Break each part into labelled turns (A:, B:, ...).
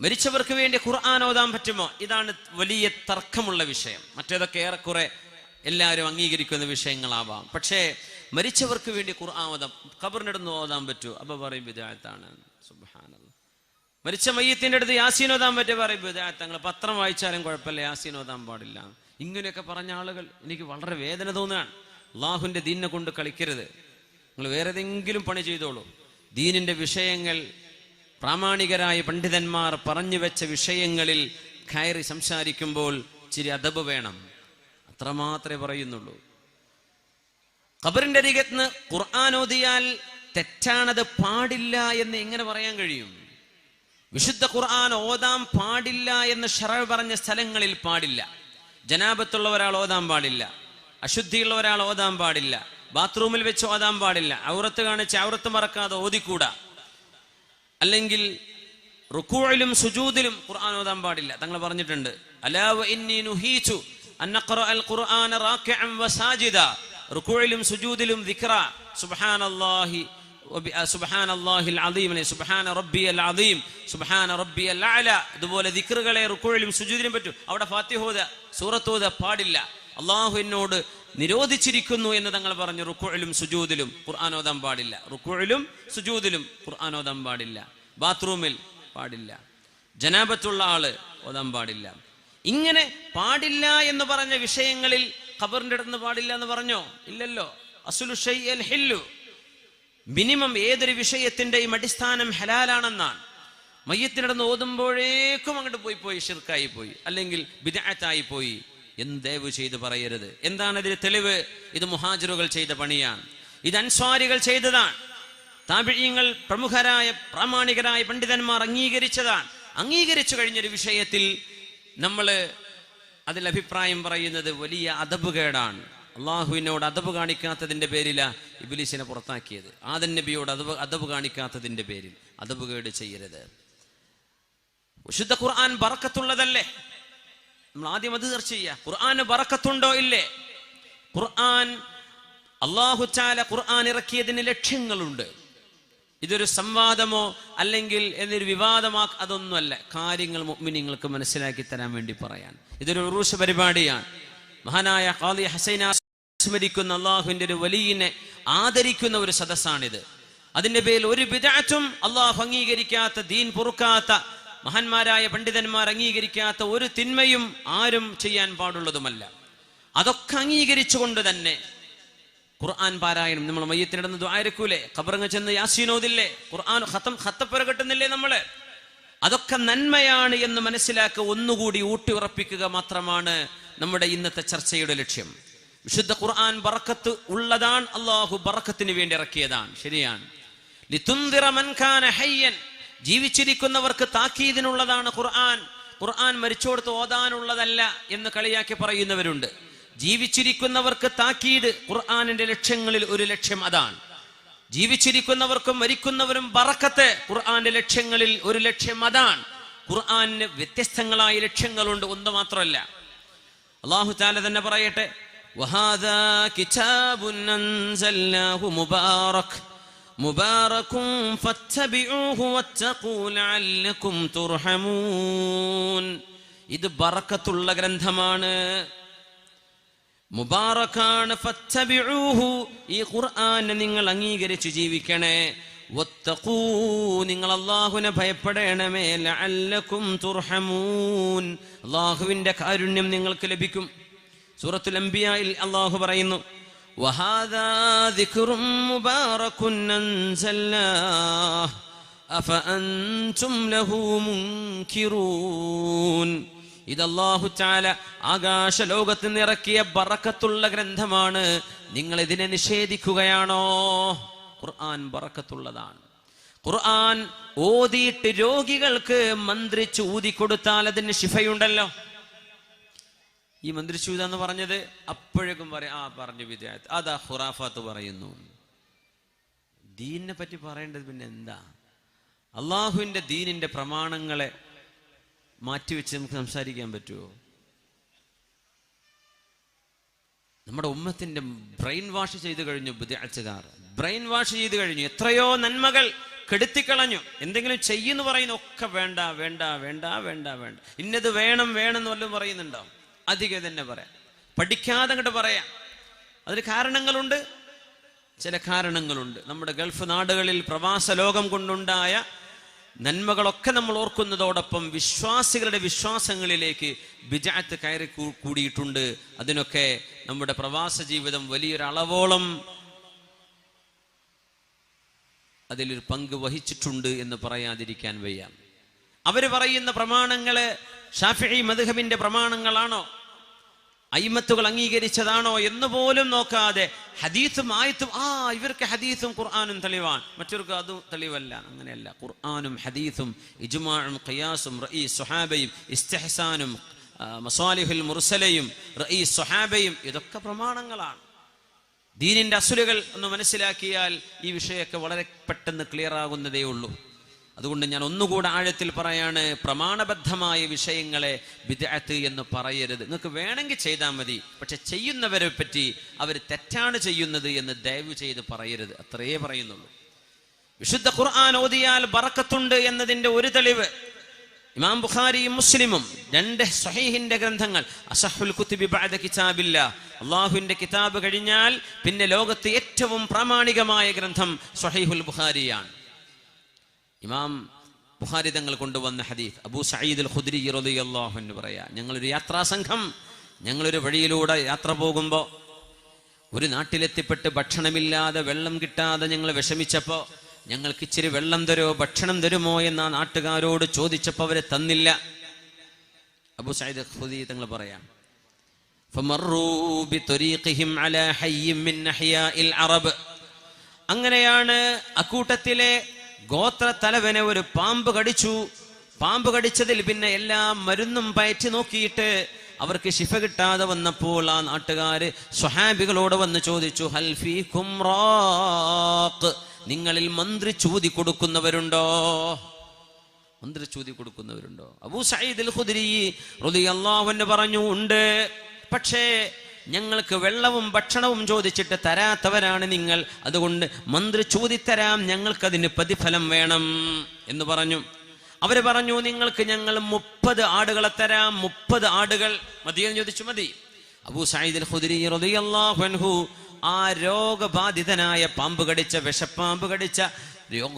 A: മരിച്ചവർക്ക് വേണ്ടി ഖുർആൻ ഓതാൻ പറ്റുമോ? ഇതാണ് വലിയ തർക്കമുള്ള വിഷയം. മറ്റേതൊക്കെ ഏറെക്കുറെ എല്ലാവരും അംഗീകരിക്കുന്ന വിഷയങ്ങളാവാം. പക്ഷേ മരിച്ചവർക്ക് വേണ്ടി ഖുർആൻ ഓതാം ഖബറിനടുന്ന് ഓതാൻ പറ്റുമോ അപ്പൊ പറയും വിദായത്താണ് സുബ്ഹാനല്ലാഹ്. മരിച്ച മയ്യത്തിന്റെ അടുത്ത് യാസീൻ ഓതാൻ പറ്റിയ പറയും വിദ്യാർത്ഥങ്ങൾ പത്രം വായിച്ചാലും കുഴപ്പമില്ല യാസീൻ ഓതാൻ പാടില്ല. ഇങ്ങനെയൊക്കെ പറഞ്ഞ ആളുകൾ എനിക്ക് വളരെ വേദന തോന്നുകയാണ്. അള്ളാഹുവിന്റെ ദീനിനെ കൊണ്ട് കളിക്കരുത്. നിങ്ങൾ വേറെ ഏതെങ്കിലും പണി ചെയ്തോളൂ. ദീനിന്റെ വിഷയങ്ങൾ പ്രാമാണികരായ പണ്ഡിതന്മാർ പറഞ്ഞു വെച്ച വിഷയങ്ങളിൽ കയറി സംസാരിക്കുമ്പോൾ ചിരി അദബ് വേണം. അത്രമാത്രമേ പറയുന്നുള്ളൂ. ഖബറിന്റെ അരികത്ത് ഖുർആൻ ഓതിയാൽ തെറ്റാണത് പാടില്ല എന്ന് എങ്ങനെ പറയാൻ കഴിയും? വിശുദ്ധ ഖുർആൻ ഓതാൻ പാടില്ല എന്ന് ഷറ പറഞ്ഞ സ്ഥലങ്ങളിൽ പാടില്ല. ജനാപത്തുള്ള ഒരാൾ ഓതാൻ പാടില്ല. അശുദ്ധിയുള്ള ഒരാൾ ഓതാൻ പാടില്ല. ബാത്റൂമിൽ വെച്ച് ഓതാൻ പാടില്ല. ഔറത്ത് കാണിച്ച് ഔറത്ത് മറക്കാതെ ഓതിക്കൂടാ. അല്ലെങ്കിൽ റുക്കൂഴിലും സുജൂദിലും ഖുർആൻ ഓതാൻ പാടില്ല. തങ്ങൾ പറഞ്ഞിട്ടുണ്ട് റുക്കൂഴിലും സുജൂദിലും ദിക്റ. സുബ്ഹാനല്ലാഹി സുബ്ഹാന സുബ്ഹാന ദിക്റുകളെ സുജൂദിലും പറ്റും. അവിടെ പാടില്ല. അള്ളാഹു എന്നോട് നിരോധിച്ചിരിക്കുന്നു എന്ന് തങ്ങൾ പറഞ്ഞു റുക്കുഴിലും സുജൂദിലും. ഓതാൻ പാടില്ല. റുക്കുഴിലും സുജൂദിലും ഓതാൻ പാടില്ല. ബാത്റൂമിൽ പാടില്ല. ജനാപത്തുള്ള ആൾ ഓതാൻ പാടില്ല. ഇങ്ങനെ പാടില്ല എന്ന് പറഞ്ഞ വിഷയങ്ങളിൽ ഖബറിന്റെ അടുത്ത് പാടില്ല എന്ന് പറഞ്ഞോ? ഇല്ലല്ലോ. അസുലു ഹില്ലു. മിനിമം ഏതൊരു വിഷയത്തിന്റെയും അടിസ്ഥാനം ഹലാലാണെന്നാണ്. മയ്യത്തിനടന്ന് ഓതുമ്പോഴേക്കും അങ്ങോട്ട് പോയി പോയി ഷിർക്കായി പോയി. അല്ലെങ്കിൽ ബിദായത്തായി പോയി. എന്ന് ദയവ് ചെയ്ത് പറയരുത്. എന്താണ് ഇതിന് തെളിവ്? ഇത് മുഹാജിറുകൾ ചെയ്ത പണിയാണ്. ഇത് അൻസ്വാരികൾ ചെയ്തതാണ്. താപിഴ്യങ്ങൾ പ്രമുഖരായ പ്രാമാണികരായ പണ്ഡിതന്മാർ അംഗീകരിച്ചതാണ്. അംഗീകരിച്ചു കഴിഞ്ഞൊരു വിഷയത്തിൽ നമ്മൾ അതിൽ അഭിപ്രായം പറയുന്നത് വലിയ അതപുകേടാണ്. അള്ളാഹുവിനോട് അതബ് കാണിക്കാത്തതിന്റെ പേരിലാണ് ഇബിലിസിനെ പുറത്താക്കിയത്. ആദൻ നബിയോട് അതബ് അതബ് കാണിക്കാത്തതിന്റെ പേരിൽ. അതബുകേട് ചെയ്യരുത്. വിശുദ്ധ ഖുർആൻ ബറക്കത്തുള്ളതല്ലേ? നമ്മൾ ആദ്യം അത് ചർച്ച ചെയ്യുക ഖുർആന് ബറക്കത്തുണ്ടോ ഇല്ലേ? ഖുർആൻ അള്ളാഹു ചാല ഖുർആൻ ഇറക്കിയതിന് ലക്ഷ്യങ്ങളുണ്ട്. ഇതൊരു സംവാദമോ അല്ലെങ്കിൽ എന്നൊരു വിവാദമാ അതൊന്നുമല്ല. കാര്യങ്ങൾ മുഗ്മിനിങ്ങൾക്ക് മനസ്സിലാക്കി തരാൻ വേണ്ടി പറയാൻ. ഇതൊരു ഉറൂഷ പരിപാടിയാണ്. മഹാനായ ഖാലി ഹസൈന സ്മരിക്കുന്ന അള്ളാഹുവിന്റെ ഒരു വലിയനെ ആദരിക്കുന്ന ഒരു സദസ്സാണിത്. അതിന്റെ പേരിൽ ഒരു വിദാറ്റും അള്ളാഹു അംഗീകരിക്കാത്ത ദീൻ പൊറുക്കാത്ത മഹാന്മാരായ പണ്ഡിതന്മാർ അംഗീകരിക്കാത്ത ഒരു തിന്മയും ആരും ചെയ്യാൻ പാടുള്ളതുമല്ല. അതൊക്കെ അംഗീകരിച്ചുകൊണ്ട് തന്നെ ഖുർആൻ പാരായണം. നമ്മൾ മയ്യത്തിനിടന്ന് ദ്വാരക്കൂലേ ഖബറങ്ങ് ചെന്ന് യാസീനോദില്ലേ? ഖുർആൻ ഹത്തം ഹത്തപ്പുര കെട്ടുന്നില്ലേ നമ്മൾ? അതൊക്കെ നന്മയാണ് എന്ന് മനസ്സിലാക്കുക ഒന്നുകൂടി ഊട്ടി ഉറപ്പിക്കുക മാത്രമാണ് നമ്മുടെ ഇന്നത്തെ ചർച്ചയുടെ ലക്ഷ്യം. വിശുദ്ധ ഖുർആൻ ബറക്കത്ത് ഉള്ളതാണ് അള്ളാഹു ബറക്കത്തിന് വേണ്ടി ഇറക്കിയതാണ്. ശരിയാണ്. ജീവിച്ചിരിക്കുന്നവർക്ക് താക്കീതിനുള്ളതാണ് ഖുർആൻ. ഖുർആൻ മരിച്ചോടത്ത് ഓതാനുള്ളതല്ല എന്ന് കളിയാക്കി പറയുന്നവരുണ്ട്. ജീവിച്ചിരിക്കുന്നവർക്ക് താക്കീത് ഖുർആാനിന്റെ ലക്ഷ്യങ്ങളിൽ ഒരു ലക്ഷ്യം അതാണ്. ജീവിച്ചിരിക്കുന്നവർക്കും മരിക്കുന്നവരും ബറക്കത്ത് ഖുർആാന്റെ ലക്ഷ്യങ്ങളിൽ ഒരു ലക്ഷ്യം അതാണ്. ഖുർആാനിന് വ്യത്യസ്തങ്ങളായ ലക്ഷ്യങ്ങളുണ്ട് ഒന്ന് മാത്രമല്ല. അള്ളാഹു താല തന്നെ പറയട്ടെ മുബാറക് മുബാറക്കും ഇത് ബറക്കത്തുള്ള ഗ്രന്ഥമാണ്. മുബാറക്കാണ് ഈ ഖുർആാനെ നിങ്ങൾ അംഗീകരിച്ച് ജീവിക്കണേ. ഒത്തക്കൂ നിങ്ങൾ അള്ളാഹുവിനെ ഭയപ്പെടേണമേ. ലഅല്ലക്കും തുർഹമൂൻ. അള്ളാഹുവിന്റെ കാരുണ്യം നിങ്ങൾക്ക് ലഭിക്കും. സൂറത്തുൽ അംബിയായിൽ അല്ലാഹു പറയുന്നു وهذا ذكر مبارك أنزلناه أفأنتم له منكرون ഇത് അള്ളാഹു ചാല ആകാശ ലോകത്ത് നിറക്കിയ ബറക്കത്തുള്ള ഗ്രന്ഥമാണ് നിങ്ങൾ ഇതിനെ നിഷേധിക്കുകയാണോ ഖുർആൻ ബറക്കത്തുള്ളതാണ് ഖുർആൻ ഓതിയിട്ട് രോഗികൾക്ക് മന്ത്രിച്ച് ഊതിക്കൊടുത്താൽ അതിന് ശിഫയുണ്ടല്ലോ ഈ മന്ത്രിശൂത എന്ന് പറഞ്ഞത് അപ്പോഴേക്കും പറയാം ആ പറഞ്ഞു വിദ്യാർത്ഥി അതാ ഖുറാഫാത്ത് പറയുന്നു. ദീനിനെ പറ്റി പറയേണ്ടത് പിന്നെ എന്താ? അള്ളാഹുവിന്റെ ദീനിന്റെ പ്രമാണങ്ങളെ മാറ്റിവെച്ച് നമുക്ക് സംസാരിക്കാൻ പറ്റുമോ? നമ്മുടെ ഉമ്മത്തിന്റെ ബ്രെയിൻ വാഷ് ചെയ്തു കഴിഞ്ഞു ബുദ്ധിയാഴ്ചകാർ ബ്രെയിൻ വാഷ് ചെയ്തു കഴിഞ്ഞു. എത്രയോ നന്മകൾ കെടുത്തിക്കളഞ്ഞു. എന്തെങ്കിലും ചെയ്യുന്നു പറയുന്ന ഒക്കെ വേണ്ട വേണ്ട വേണ്ട വേണ്ട വേണ്ട. ഇന്നത് വേണം വേണം എന്ന് വല്ലതും പറയുന്നുണ്ടോ? അധികം തന്നെ പറയാം. പഠിക്കാതെ അങ്ങോട്ട് പറയാം. അതിന് കാരണങ്ങളുണ്ട്? ചില കാരണങ്ങളുണ്ട്. നമ്മുടെ ഗൾഫ് നാടുകളിൽ പ്രവാസ ലോകം കൊണ്ടുണ്ടായ നന്മകളൊക്കെ നമ്മൾ ഓർക്കുന്നതോടൊപ്പം വിശ്വാസികളുടെ വിശ്വാസങ്ങളിലേക്ക് ബിജാത്ത് കയറി കൂടിയിട്ടുണ്ട്. അതിനൊക്കെ നമ്മുടെ പ്രവാസ ജീവിതം വലിയൊരളവോളം അതിലൊരു പങ്ക് വഹിച്ചിട്ടുണ്ട് എന്ന് പറയാതിരിക്കാൻ വയ്യ. അവർ പറയുന്ന പ്രമാണങ്ങൾ ഷാഫി മധുഹബിന്റെ പ്രമാണങ്ങളാണോ? അയിമത്തുകൾ അംഗീകരിച്ചതാണോ എന്ന് പോലും നോക്കാതെ ഹദീസും ആയത്തും ആ ഇവർക്ക് ഹദീസും ഖുർആാനും തെളിവാണ്. മറ്റവർക്ക് അത് തെളിവല്ല അങ്ങനെയല്ല. ഖുർആാനും ഹദീസും ഇജുമാഴും ഖയാസും റഈ സുഹാബയും ഇസ്തെഹസാനും മസാലിഹുൽ മുർസലയും റഈ സുഹാബയും ഇതൊക്കെ പ്രമാണങ്ങളാണ്. ദീനിന്റെ അസുലുകൾ ഒന്ന് മനസ്സിലാക്കിയാൽ ഈ വിഷയമൊക്കെ വളരെ പെട്ടെന്ന് ക്ലിയർ ആകുന്നതേ ഉള്ളൂ. അതുകൊണ്ട് ഞാൻ ഒന്നുകൂടെ ആഴത്തിൽ പറയാണ് പ്രമാണബദ്ധമായ വിഷയങ്ങളെ വിദഗ്ധ എന്ന് പറയരുത്. നിങ്ങൾക്ക് വേണമെങ്കിൽ ചെയ്താൽ മതി പക്ഷെ ചെയ്യുന്നവരെ പറ്റി അവർ തെറ്റാണ് ചെയ്യുന്നത് എന്ന് ദയവ് ചെയ്ത് പറയരുത്. അത്രയേ പറയുന്നുള്ളൂ. വിശുദ്ധ ഖുർആൻ ഓതിയാൽ ബറക്കത്തുണ്ട് എന്നതിന്റെ ഒരു തെളിവ് ഇമാം ബുഖാരിയും മുസ്ലിമും രണ്ട് സഹീഹിന്റെ ഗ്രന്ഥങ്ങൾ അസഹുൽ കുത്തുബി ബഅദ കിതാബില്ല. അള്ളാഹുവിന്റെ കിതാബ് കഴിഞ്ഞാൽ പിന്നെ ലോകത്ത് ഏറ്റവും പ്രാമാണികമായ ഗ്രന്ഥം സ്വഹീഹുൽ ബുഖാരിയാണ്. ഇമാം ബുഹാരി തങ്ങൾ കൊണ്ടുവന്ന ഹദീഫ് അബൂ സയ്യിദ് അൽ ഖുദ്രി റളിയല്ലാഹു എന്ന് പറയാ ഞങ്ങളൊരു യാത്രാസംഘം ഞങ്ങളൊരു വഴിയിലൂടെ യാത്ര പോകുമ്പോൾ ഒരു നാട്ടിലെത്തിപ്പെട്ട് ഭക്ഷണമില്ലാതെ വെള്ളം കിട്ടാതെ ഞങ്ങൾ വിഷമിച്ചപ്പോൾ ഞങ്ങൾക്ക് ഇച്ചിരി വെള്ളം തരുമോ ഭക്ഷണം തരുമോ എന്ന് ആ നാട്ടുകാരോട് ചോദിച്ചപ്പോൾ അവരെ തന്നില്ല. അബു സയ്യിദ് ഖുദി തങ്ങൾ പറയാം അങ്ങനെയാണ് അക്കൂട്ടത്തിലെ ഗോത്ര തലവനെ ഒരു പാമ്പ് കടിച്ചു. പാമ്പ് കടിച്ചതിൽ പിന്നെ എല്ലാ മരുന്നും പയറ്റി നോക്കിയിട്ട് അവർക്ക് ശിഫ കിട്ടാതെ വന്നപ്പോൾ ആ നാട്ടുകാര് സ്വഹാബികളോട് വന്ന് ചോദിച്ചു ഹൽഫി കുംറാഖ് നിങ്ങളിൽ മന്ത്രി ചൂതി കൊടുക്കുന്നവരുണ്ടോ? മന്ത്രി ചൂതി കൊടുക്കുന്നവരുണ്ടോ? അബൂ സയ്യിദ് അൽ ഖുദ്രി റളിയല്ലാഹു അൻഹു പറഞ്ഞു ഉണ്ട്. പക്ഷേ ഞങ്ങൾക്ക് വെള്ളവും ഭക്ഷണവും ചോദിച്ചിട്ട് തരാത്തവരാണ് നിങ്ങൾ. അതുകൊണ്ട് മന്ത്രി ചോദിത്തരാം ഞങ്ങൾക്കതിന് പ്രതിഫലം വേണം എന്ന് പറഞ്ഞു. അവർ പറഞ്ഞു നിങ്ങൾക്ക് ഞങ്ങൾ മുപ്പത് ആടുകളെ തരാം മുപ്പത് ആടുകൾ. മതിയെന്ന് ചോദിച്ചു മതി. അബൂ റളിയല്ലാഹു അൻഹു ആ രോഗബാധിതനായ പാമ്പ് കടിച്ച വിഷപ്പാമ്പ് കടിച്ച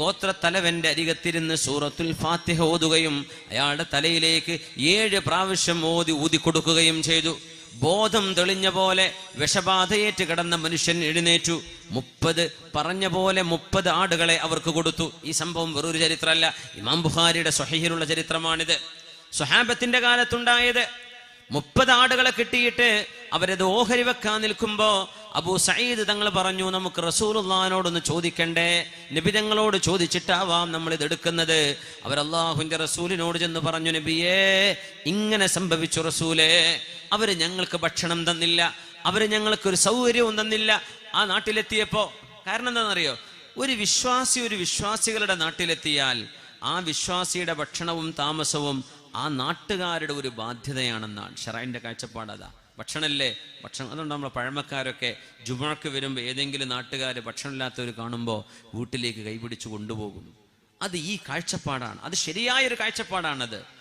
A: ഗോത്ര തലവന്റെ അരികത്തിരുന്ന് സൂറത്തുൽ ഫാത്തിഹ ഓതുകയും അയാളുടെ തലയിലേക്ക് ഏഴ് പ്രാവശ്യം ഓതി ഊതി കൊടുക്കുകയും ചെയ്തു. ബോധം തെളിഞ്ഞ പോലെ വിഷബാധയേറ്റ് കിടന്ന മനുഷ്യൻ എഴുന്നേറ്റു. മുപ്പത് പറഞ്ഞ പോലെ മുപ്പത് ആടുകളെ അവർക്ക് കൊടുത്തു. ഈ സംഭവം വെറൊരു ചരിത്രമല്ല. ഇമാം ബുഖാരിയുടെ സ്വഹീഹിലുള്ള ചരിത്രമാണിത്. സ്വഹാബത്തിന്റെ കാലത്തുണ്ടായത് മുപ്പത് ആടുകളെ കിട്ടിയിട്ട് അവരത് ഓഹരി വെക്കാൻ നിൽക്കുമ്പോ അബൂ സയ്യിദ് തങ്ങൾ പറഞ്ഞു നമുക്ക് റസൂലുള്ളഹാനോടൊന്ന് ചോദിക്കണ്ടേ? നബി തങ്ങളോട് ചോദിച്ചിട്ടാവാം നമ്മൾ ഇത് എടുക്കുന്നത്. അവർ അള്ളാഹുവിന്റെ റസൂലിനോട് ചെന്ന് പറഞ്ഞു നബിയേ ഇങ്ങനെ സംഭവിച്ചു റസൂലേ അവർ ഞങ്ങൾക്ക് ഭക്ഷണം തന്നില്ല അവർ ഞങ്ങൾക്ക് ഒരു സൗകര്യവും തന്നില്ല. ആ നാട്ടിലെത്തിയപ്പോ കാരണം എന്താണെന്നറിയോ? ഒരു വിശ്വാസി ഒരു വിശ്വാസികളുടെ നാട്ടിലെത്തിയാൽ ആ വിശ്വാസിയുടെ ഭക്ഷണവും താമസവും ആ നാട്ടുകാരുടെ ഒരു ബാധ്യതയാണെന്നാണ്. ഷെറൈന്റെ കാഴ്ചപ്പാട് അതാ. ഭക്ഷണമല്ലേ ഭക്ഷണം. അതുകൊണ്ട് നമ്മളെ പഴമക്കാരൊക്കെ ജുമാക്ക് വരുമ്പോൾ ഏതെങ്കിലും നാട്ടുകാർ ഭക്ഷണമില്ലാത്തവർ കാണുമ്പോൾ വീട്ടിലേക്ക് കൈപിടിച്ച് കൊണ്ടുപോകും അത് ഈ കാഴ്ചപ്പാടാണ്. അത് ശരിയായൊരു കാഴ്ചപ്പാടാണത്.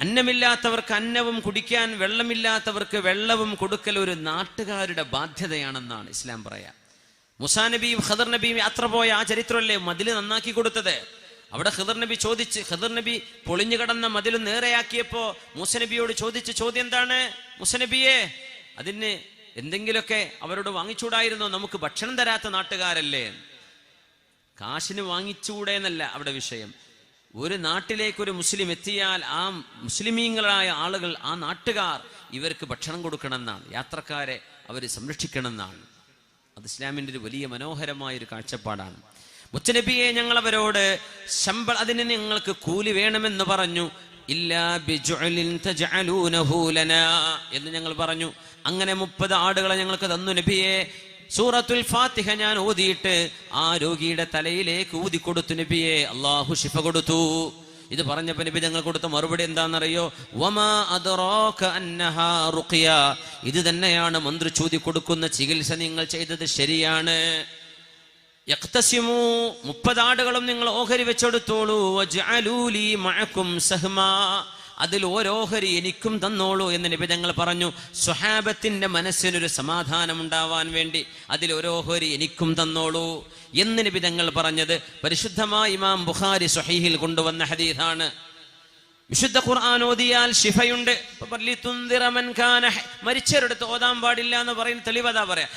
A: അന്നമില്ലാത്തവർക്ക് അന്നവും കുടിക്കാൻ വെള്ളമില്ലാത്തവർക്ക് വെള്ളവും കൊടുക്കൽ ഒരു നാട്ടുകാരുടെ ബാധ്യതയാണെന്നാണ് ഇസ്ലാം പറയാ. മുസാ നബിയും ഖദർ നബിയും യാത്ര പോയ ആ ചരിത്രമല്ലേ മതിൽ നന്നാക്കി കൊടുത്തത്? അവിടെ ഹിദർ നബി ചോദിച്ച് ഹിദർ നബി പൊളിഞ്ഞു കിടന്ന മതിൽ നേരെയാക്കിയപ്പോ മൂസ നബിയോട് ചോദിച്ച ചോദ്യം എന്താണ്? മൂസ നബിയെ അതിന് എന്തെങ്കിലുമൊക്കെ അവരോട് വാങ്ങിച്ചൂടായിരുന്നോ? നമുക്ക് ഭക്ഷണം തരാത്ത നാട്ടുകാരല്ലേ? കാശിന് വാങ്ങിച്ചൂടെ എന്നല്ല അവിടെ വിഷയം. ഒരു നാട്ടിലേക്ക് ഒരു മുസ്ലിം എത്തിയാൽ ആ മുസ്ലിമീങ്ങളായ ആളുകൾ ആ നാട്ടുകാർ ഇവർക്ക് ഭക്ഷണം കൊടുക്കണം എന്നാണ് യാത്രക്കാരെ അവർ സംരക്ഷിക്കണം എന്നാണ് അത് ഇസ്ലാമിന്റെ ഒരു വലിയ മനോഹരമായ ഒരു കാഴ്ചപ്പാടാണ്. മുത്തനബിയെ ഞങ്ങൾ അവരോട് ശമ്പള അതിന് നിങ്ങൾക്ക് കൂലി വേണമെന്ന് പറഞ്ഞു. എന്ന് ഞങ്ങൾ പറഞ്ഞു. അങ്ങനെ മുപ്പത് ആടുകളെ ഞങ്ങൾക്ക് തന്നു നബിയെ. സൂറത്തുൽ ഫാത്തിഹ ഞാൻ ഓതിയിട്ട് ആ രോഗിയുടെ തലയിലേക്ക് ഊതി കൊടുത്തു നബിയെ. അള്ളാഹു ഷിഫ കൊടുത്തു. ഇത് പറഞ്ഞപ്പോ നബി ഞങ്ങൾ കൊടുത്ത മറുപടി എന്താണെന്നറിയോ? ഇത് തന്നെയാണ് മന്ത്രി ചൂതി കൊടുക്കുന്ന ചികിത്സ നിങ്ങൾ ചെയ്തത് ശരിയാണ്. യഖ്തസിമൂ മുപ്പതാടുകളും നിങ്ങൾ ഓഹരി വെച്ചെടുത്തോളൂ. വജ്അലൂലി മഅക്കും സഹ്മാ. അതിൽ ഓരോഹരി എനിക്കും തന്നോളൂ എന്ന് നബി ഞങ്ങൾ പറഞ്ഞു. സ്വഹാബത്തിന്റെ മനസ്സിനൊരു സമാധാനം ഉണ്ടാവാൻ വേണ്ടി അതിൽ ഓരോഹരി എനിക്കും തന്നോളൂ എന്ന് നബി ഞങ്ങൾ പറഞ്ഞത്. പരിശുദ്ധമായ ഇമാം ബുഖാരി സ്വഹീഹിൽ കൊണ്ടുവന്ന ഹദീഥാണ് വിശുദ്ധ ഖുർആൻ ഓതിയാൽ ശിഫയുണ്ട്. മരിച്ചവരടുത്ത് ഓതാൻ പാടില്ല എന്ന് പറയുന്ന തെളിവതാ പറയാ.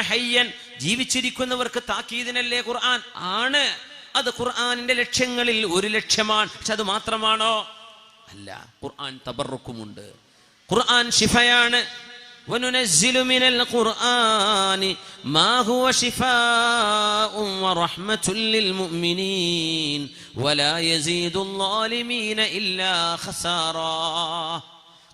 A: ഹയ്യൻ ജീവിച്ചിരിക്കുന്നവർക്ക് താക്കീതിനല്ലേ ഖുർആൻ? ആണ്. അത് ഖുർആനിന്റെ ലക്ഷ്യങ്ങളിൽ ഒരു ലക്ഷ്യമാണ്. പക്ഷെ അത് മാത്രമാണോ? അല്ല ഖുർആൻ തബറുക്കുമുണ്ട് ഖുർആൻ ശിഫയാണ്. وننزل من القرآن ما هو شفاء ورحمة للمؤمنين ولا يزيد الظالمين إلا خسارا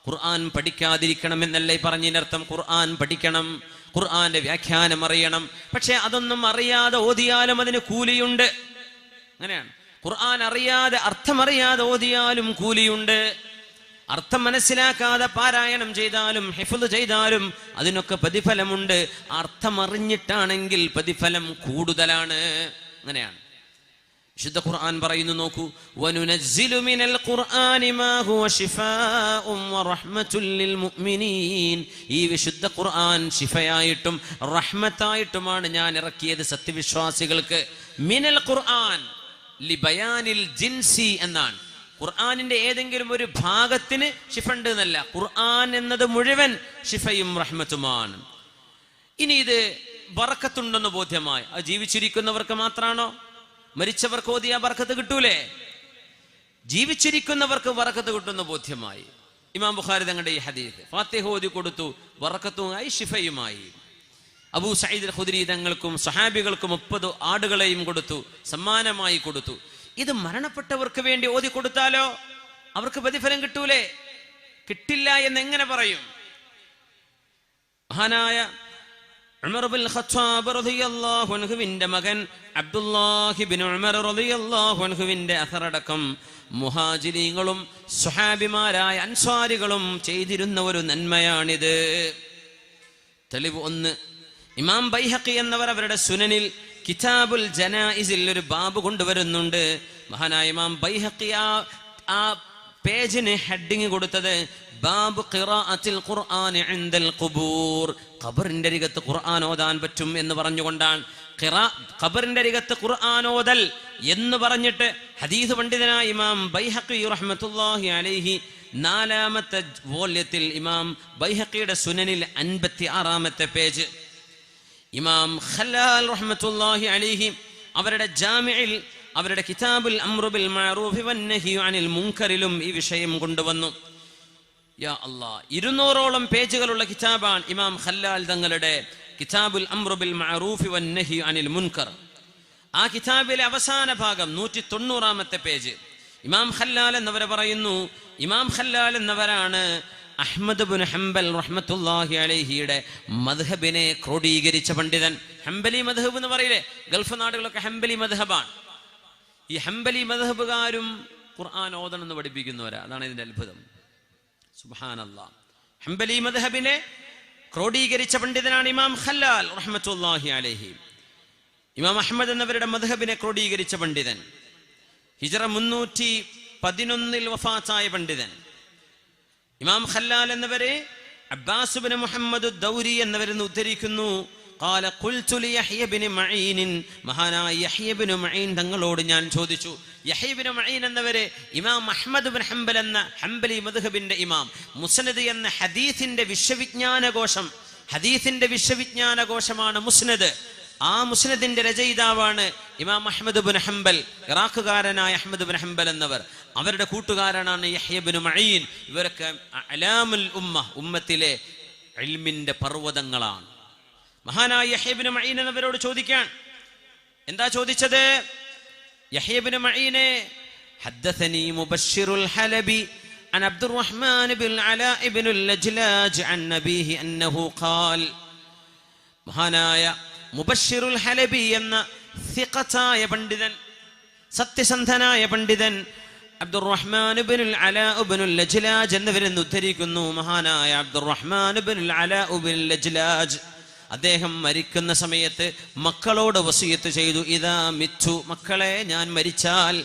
A: ഖുർആൻ പഠിക്കാതിരിക്കണം എന്നല്ലേ പറഞ്ഞതിനർത്ഥം ഖുർആൻ പഠിക്കണം ഖുർആന്റെ വ്യാഖ്യാനം അറിയണം പക്ഷെ അതൊന്നും അറിയാതെ ഓതിയാലും അതിന് കൂലിയുണ്ട് അങ്ങനെയാണ് ഖുർആൻ അറിയാതെ അർത്ഥമറിയാതെ ഓതിയാലും കൂലിയുണ്ട് അർത്ഥം മനസ്സിലാക്കാതെ പാരായണം ചെയ്താലും ഹിഫുദ് ചെയ്താലും അതിനൊക്കെ പ്രതിഫലമുണ്ട്. അർത്ഥമറിഞ്ഞിട്ടാണെങ്കിൽ പ്രതിഫലം കൂടുതലാണ്. അങ്ങനെയാണ്. വിശുദ്ധ ഖുർആൻ പറയുന്നു നോക്കൂ. മിനൽ ഖുർആനി മാ ഹുവ ലിൽ മുഅ്മിനീൻ. ഈ വിശുദ്ധ ഖുർആൻ ശിഫയായിട്ടും റഹ്മത്തായിട്ടുമാണ് ഞാൻ ഇറക്കിയത് സത്യവിശ്വാസികൾക്ക്. മിനൽ ഖുർആൻ ലിബയാനിൽ ജിൻസി എന്നാണ്. ഖുർആനിന്റെ ഏതെങ്കിലും ഒരു ഭാഗത്തിന് ശിഫ ഉണ്ട് എന്നല്ല. ഖുർആൻ എന്നത് മുഴുവൻ ഷിഫയും റഹ്മത്തുമാണ്. ഇനി ഇത് ബറക്കത്തുണ്ടെന്ന് ബോധ്യമായി. അത് ജീവിച്ചിരിക്കുന്നവർക്ക് മാത്രമാണോ മരിച്ചവർക്ക് ഓതിയ ബറക്കത്ത് കിട്ടൂലേ? ജീവിച്ചിരിക്കുന്നവർക്ക് വറക്കത്ത് കിട്ടുന്ന ബോധ്യമായി. ഇമാം ബുഖാരി തങ്ങളുടെ ഈ ഹദീസ്. ഫാത്തിഹ ഓതി കൊടുത്തു വറക്കത്തുമായി ഷിഫയുമായി അബൂ സയ്യിദ് ഖുദരി തങ്ങൾക്കും സഹാബികൾക്കും മുപ്പത് ആടുകളെയും കൊടുത്തു സമ്മാനമായി കൊടുത്തു. ഇത് മരണപ്പെട്ടവർക്ക് വേണ്ടി ഓതി കൊടുത്താലോ? അവർക്ക് പ്രതിഫലം കിട്ടൂലേ? കിട്ടില്ല എന്ന് എങ്ങനെ പറയും? മഹാനായ അൻഹുവിന്റെ മകൻ അബ്ദുല്ലാഹി ബിൻ ഉമർ റളിയല്ലാഹു അൻഹുവിന്റെ അസറടക്കം മുഹാജിരീങ്ങളും സ്വഹാബിമാരായ അൻസ്വാരികളും ചെയ്തിരുന്ന ഒരു നന്മയാണിത്. തെളിവ് ഒന്ന് ഇമാം ബൈഹക്കി എന്നവർ അവരുടെ സുനനിൽ കിതാബുൽ ജനായിസിൽ ഒരു ബാബ് കൊണ്ടുവരുന്നുണ്ട്. മഹാനായ ഇമാം ബൈഹക്കി ആ ആ പേജിന് ഹെഡിങ് കൊടുത്തത് ബാബ് ഖിറാഅത്തിൽ ഖുർആൻ ഇൻദൽ ഖുബൂർ. ഖബറിന്റെ അരികത്ത് ഖുർആൻ ഓതാൻ പറ്റും എന്ന് പറഞ്ഞുകൊണ്ടാണ്. ഖബറിന്റെ അരികത്ത് ഖുർആൻ ഓതൽ എന്ന് പറഞ്ഞിട്ട് ഹദീസ് പണ്ഡിതനായ ഇമാം ബൈഹഖി റഹ്മത്തുള്ളാഹി അലൈഹി നാലാമത്തെ വോല്യത്തിൽ ഇമാം ബൈഹഖിയുടെ സുനനിൽ അൻപത്തി ആറാമത്തെ പേജ്. ഇമാം ഖലാൽ റഹ്മത്തുള്ളാഹി അലൈഹി അവരുടെ ജാമിഇൽ അവരുടെ കിതാബുൽ അംറുബിൽ മഅറൂഫി വന്നഹി അനിൽ മുൻകറിലും ഈ വിഷയം കൊണ്ടുവന്നു. യാ അല്ലാ ഇരുന്നൂറോളം പേജുകളുള്ള കിതാബാണ് ഇമാം ഖല്ലാൽ തങ്ങളുടെ കിതാബുൽ അംറുബിൽ മഅറൂഫി വന്നഹി അനിൽ മുൻകർ. ആ കിതാബിലെ അവസാന ഭാഗം നൂറ്റി തൊണ്ണൂറാമത്തെ പേജ്. ഇമാം ഖല്ലാൽ എന്നവരെ പറയുന്നു ഇമാം ഖല്ലാൽ എന്നവരാണ് അഹ്മദ് ബുൻ ഹംബൽ റഹ്മത്തുല്ലാഹി അലൈഹിയുടെ മദ്ഹബിനെ ക്രോഡീകരിച്ച പണ്ഡിതൻ ഹംബലി മദ്ഹബ് എന്ന് പറയില്ലേ? ഗൾഫ് നാടുകളൊക്കെ ഹംബലി മദ്ഹബാണ്. ഈ ഹംബലി മദ്ഹബുകാരും ഖുർആൻ ഓതണം എന്ന് പഠിപ്പിക്കുന്നവരാ. അതാണ് ഇതിന്റെ അത്ഭുതം. സുബാനല്ല ഹംബലി മദ്ഹബിനെ ക്രോഡീകരിച്ച പണ്ഡിതനാണ് ഇമാം ഖല്ലാൽ റഹ്മത്തുല്ലാഹി അലൈഹി. ഇമാം അഹമ്മദ് എന്നവരുടെ മദ്ഹബിനെ ക്രോഡീകരിച്ച പണ്ഡിതൻ. ഹിജറ മുന്നൂറ്റി പതിനൊന്നിൽ വഫാത്തായ പണ്ഡിതൻ. ഇമാം ഖല്ലാൽ എന്നവരെ അബ്ബാസ് അബ്ബാസുബിൻ മുഹമ്മദ് ദൗരി എന്നവരെന്ന് ഉദ്ധരിക്കുന്നു. തങ്ങളോട് ഞാൻ ചോദിച്ചു യഹീബിന് മഴീൻ എന്നവരെ ഇമാം അഹമ്മദ് ബിൻ ഹംബൽ എന്ന ഹംബലി മദ്ഹബിന്റെ ഇമാം. മുസ്നദ് എന്ന ഹദീസിന്റെ വിശ്വവിജ്ഞാനകോശം ഹദീസിന്റെ വിശ്വവിജ്ഞാനകോശമാണ് മുസ്നദ്. ആ മുസ്നദിന്റെ രചയിതാവാണ് ഇമാം Ahmad bin Hanbal ഇറാഖുകാരനായ Ahmad bin Hanbal എന്നവർ അവരുടെ കൂട്ടുകാരനാണ് യഹ്യ ബിൻ മഈൻ ഇവരൊക്കെ അലാമുൽ ഉമ്മ ഉമ്മത്തിലെ ഇൽമിന്റെ പർവ്വതങ്ങളാണ് മഹാനായ യഹ്യബിന് മഈൻ എന്നവരോട് ചോദിക്കാൻ എന്താ ചോദിച്ചത് യഹ്യബിന് മഈനെ حدثني مبشر الحلبي عن عبد الرحمن بن العلاء بن اللجلاج عن نبيه أنه قال മഹാനായ മുബഷിറുൽ ഹലബി എന്ന സിഖത്തായ പണ്ഡിതൻ സത്യസന്ധനായ പണ്ഡിതൻ അബ്ദുറഹ്മാൻ ബിനുൽ അലാ ബിനുൽ ലജ്ലാജ് എന്നിവരെന്ന് ഉദ്ധരിക്കുന്നു മഹാനായ അബ്ദുറഹ്മാൻ ബിനുൽ അലാ ബിനുൽ ലജ്ലാജ് അദ്ദേഹം മരിക്കുന്ന സമയത്ത് മക്കളോട് വസീയത്ത് ചെയ്തു ഇതാ മിച്ചു മക്കളെ ഞാൻ മരിച്ചാൽ.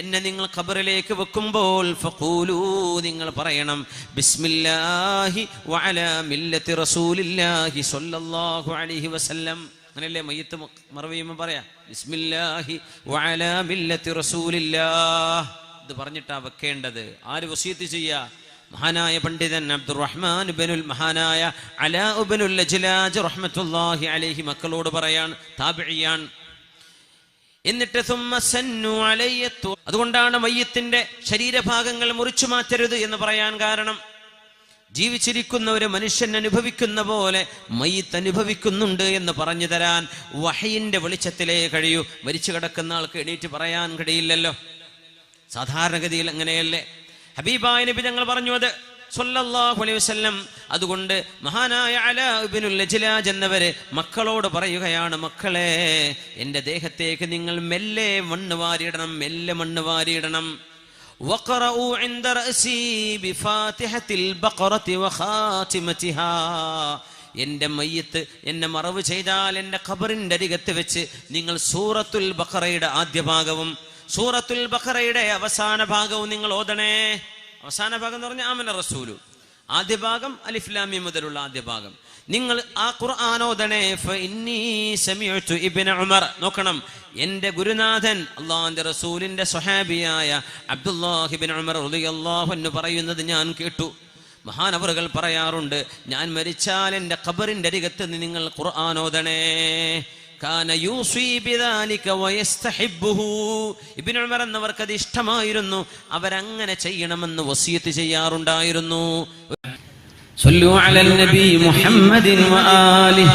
A: എന്നെ നിങ്ങൾ ഖബറിലേക്ക് വെക്കുമ്പോൾ ഫഖൂലൂ നിങ്ങൾ പറയണം ബിസ്മില്ലാഹി വഅലാ മില്ലത്തി റസൂലില്ലാഹി സ്വല്ലല്ലാഹു അലൈഹി വസല്ലം. അങ്ങനെയല്ലേ മയ്യത്ത് മറവിയുമ്പോൾ പറയാ ബിസ്മില്ലാഹി വഅലാ മില്ലത്തി റസൂലില്ലാഹ്. ഇത് പറഞ്ഞിട്ടാ വെക്കേണ്ടത്. ആര് വസീത്ത് ചെയ്യാ? മഹാനായ പണ്ഡിതൻ അബ്ദുറഹ്മാൻ ബനുൽ മഹാനായ അലാ ഉബനുൽ ലജ്ലാജ് റഹ്മത്തുല്ലാഹി അലൈഹി മക്കളോട് പറയാൻ താബിഴിയാൻ എന്നിട്ട് അതുകൊണ്ടാണ് മയ്യത്തിന്റെ ശരീരഭാഗങ്ങൾ മുറിച്ചു മാറ്റരുത് എന്ന് പറയാൻ കാരണം. ജീവിച്ചിരിക്കുന്ന ഒരു മനുഷ്യൻ അനുഭവിക്കുന്ന പോലെ മയ്യത്ത് അനുഭവിക്കുന്നുണ്ട് എന്ന് പറഞ്ഞു തരാൻ വഹയിന്റെ വെളിച്ചത്തിലേ കഴിയൂ. മരിച്ചു കിടക്കുന്ന ആൾക്ക് എണീറ്റ് പറയാൻ കഴിയില്ലല്ലോ. സാധാരണഗതിയിൽ അങ്ങനെയല്ലേ? ഹബീബായ നബി ഞങ്ങൾ പറഞ്ഞു അത് സല്ലല്ലാഹു അലൈഹി വസല്ലം അതുകൊണ്ട് മഹാനായ അലാ ഇബ്നുൽ ലജ്ലാജ് എന്നവര് മക്കളോട് പറയുകയാണ് മക്കളെ എൻ്റെ ദേഹത്തേക്ക് നിങ്ങൾ മെല്ലെ മണ്ണ് വാരിയിടണം മെല്ലെ മണ്ണ് വാരിയിടണം وقرأوا عند رأسي بفاتحة البقرة وخاتمتها എന്റെ മയ്യത്ത് എന്നെ മറവ് ചെയ്താൽ എന്റെ ഖബറിന്റെ അരികത്ത് വെച്ച് നിങ്ങൾ സൂറത്തുൽ ബഖറയുടെ ആദ്യ ഭാഗവും സൂറത്തുൽ ബഖറയുടെ അവസാന ഭാഗവും നിങ്ങൾ ഓതണേ അവസാന ഭാഗം എന്ന് പറഞ്ഞാൽ ആമന റസൂലു. ആദ്യ ഭാഗം അലിഫ്ലാമി മുതലുള്ള ആദ്യ ഭാഗം. നിങ്ങൾ ആ ഖുർആാനോദനെ ഉമർ. നോക്കണം എന്റെ ഗുരുനാഥൻ അള്ളാഹിന്റെ റസൂലിന്റെ സ്വഹാബിയായ അബ്ദുല്ലാഹിബിൻ ഉമർ പറയുന്നത് ഞാൻ കേട്ടു. മഹാനവറുകൾ പറയാറുണ്ട് ഞാൻ മരിച്ചാൽ എന്റെ ഖബറിന്റെ അരികത്ത് നിങ്ങൾ ഖുർആൻ ഓതണേ കാന യൂസി ബിദാലിക വയസ്തഹിബ്ബുഹു ഇബ്നു ഉമർ എന്നവർക്ക് അത് ഇഷ്ടമായിരുന്നു അവരങ്ങനെ ചെയ്യണമെന്ന് വസിയത്ത് ചെയ്യാറുണ്ടായിരുന്നു
B: صلوا على النبي محمد وآله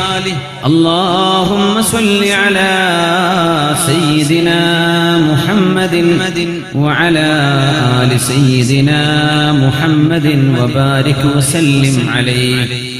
B: اللهم صل على سيدنا محمد وعلى آل سيدنا محمد وبارك وسلم عليه